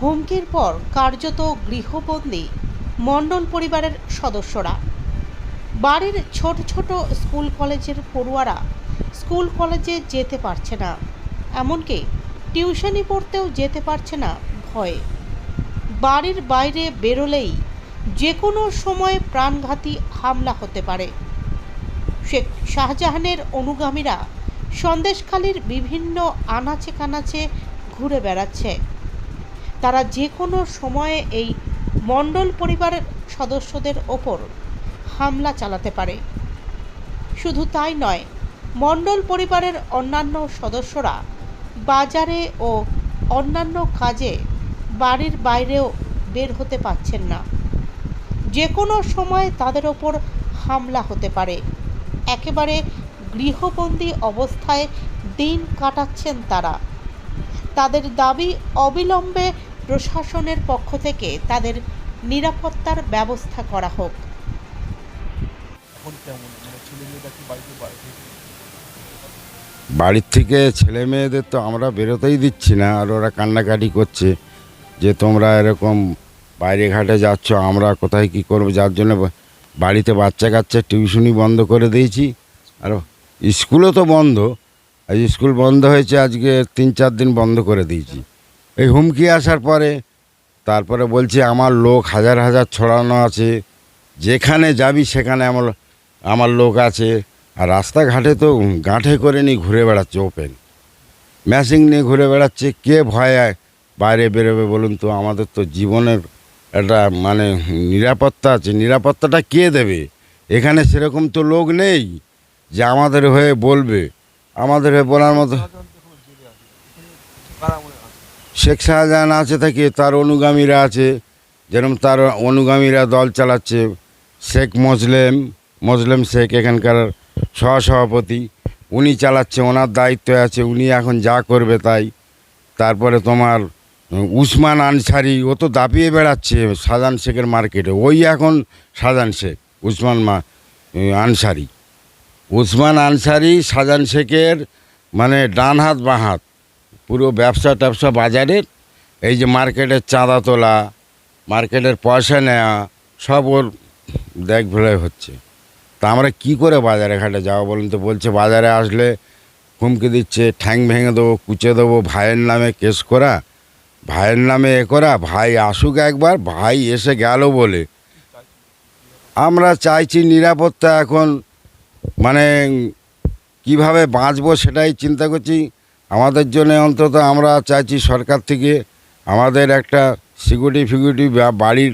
হুমকির পর কার্যত গৃহবন্দী মণ্ডল পরিবারের সদস্যরা। বাড়ির ছোট ছোট স্কুল কলেজের পড়ুয়ারা স্কুল কলেজে যেতে পারছে না। এমনকি টিউশনি পড়তেও যেতে পারছে না ভয়ে। বাড়ির বাইরে বেরোলেই যে কোনো সময় প্রাণঘাতী হামলা হতে পারে। শেখ শাহজাহানের অনুগামীরা সন্দেশখালীর বিভিন্ন আনাচে কানাচে ঘুরে বেড়াচ্ছে। তারা যে কোনো সময়ে এই মণ্ডল পরিবারের সদস্যদের ওপর হামলা চালাতে পারে। শুধু তাই নয়, মণ্ডল পরিবারের অন্যান্য সদস্যরা বাজারে ও অন্যান্য কাজে বাড়ির বাইরেও বের হতে পারছেন না। যে কোনো সময় তাদের ওপর হামলা হতে পারে। একেবারে গৃহবন্দী অবস্থায় দিন কাটাচ্ছেন তারা। তাদের দাবি অবিলম্বে প্রশাসনের পক্ষ থেকে তাদের নিরাপত্তার ব্যবস্থা করা হোক। মানে বাড়ির থেকে ছেলে মেয়েদের তো আমরা বেরোতেই দিচ্ছি না আর ওরা কান্নাকাটি করছে যে তোমরা এরকম বাইরে ঘাটে যাচ্ছ আমরা কোথায় কি করব? যার জন্য বাড়িতে বাচ্চা কাচ্চা টিউশনি বন্ধ করে দিয়েছি। আর স্কুলও তো বন্ধ। আজ স্কুল বন্ধ হয়েছে, আজকে তিন চার দিন বন্ধ করে দিয়েছি। এই হুমকি আসার পরে, তারপরে বলছে, আমার লোক হাজার হাজার ছড়ানো আছে, যেখানে যাবি সেখানে আমার আমার লোক আছে। আর রাস্তাঘাটে তো গাঁঠে করে নিয়ে ঘুরে বেড়াচ্ছে ওপেন। ম্যাশিং নিয়ে ঘুরে বেড়াচ্ছে, কে ভয়ে বাইরে বেরোবে বলুন তো? আমাদের তো জীবনের একটা মানে নিরাপত্তা আছে, নিরাপত্তাটা কে দেবে? এখানে সেরকম তো লোক নেই যে আমাদের হয়ে বলবে। আমাদের বলার মতো। শেখ শাহজাহান আছে থেকে, তার অনুগামীরা আছে, যেরকম তার অনুগামীরা দল চালাচ্ছে, শেখ মজলেম মজলেম শেখ এখানকার সহসভাপতি, উনি চালাচ্ছে, ওনার দায়িত্ব আছে, উনি এখন যা করবে তাই। তারপরে তোমার উসমান আনসারি, ও তো দাপিয়ে বেড়াচ্ছে শাহজাহান শেখের মার্কেটে, ওই এখন শাহজাহান শেখ, উসমান মা আনসারি। উসমান আনসারি শাহজাহান শেখের মানে ডান হাত, বাঁ হাত। পুরো ব্যবসা ট্যাবসা বাজারের এই যে মার্কেটের চাঁদা তোলা, মার্কেটের পয়সা নেওয়া সব ওর দেখভালে হচ্ছে। তা আমরা কি করে বাজারে ঘাটে যাব বলুন তো? বলছে, বাজারে আসলে হুমকি দিচ্ছে, ঠ্যাং ভেঙে দেবো কুচে দেবো, ভাইয়ের নামে কেস করা, ভাইয়ের নামে এ করা, ভাই আসুক একবার, ভাই এসে গেল বলে। আমরা চাইছি নিরাপত্তা এখন মানে কীভাবে বাঁচবো সেটাই চিন্তা করছি। আমাদের জন্য অন্তত আমরা চাইছি সরকার থেকে আমাদের একটা সিকিউরিটি ফিকিউরিটি বা বাড়ির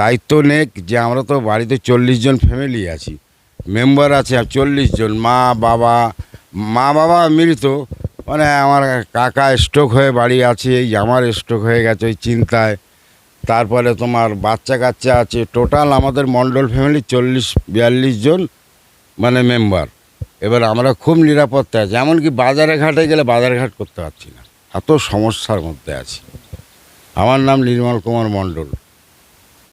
দায়িত্ব নেক যে আমরা তো বাড়িতে চল্লিশ জন ফ্যামিলি আছি, মেম্বার আছে চল্লিশ জন, মা, বাবা মা, বাবা মিলিত। মানে আমার কাকা স্ট্রোক হয়ে বাড়ি আছে, এই আমার স্ট্রোক হয়ে গেছে ওই চিন্তায়। তারপরে তোমার বাচ্চা কাচ্চা আছে, টোটাল আমাদের মণ্ডল ফ্যামিলি চল্লিশ, বিয়াল্লিশ জন। মানে মেম্বার এবার আমরা খুব নিরাপত্তা আছি। এমনকি বাজারে ঘাটে গেলে বাজার ঘাট করতে পারছি না। এত সমস্যার মধ্যে আছি। আমার নাম নির্মল কুমার মণ্ডল।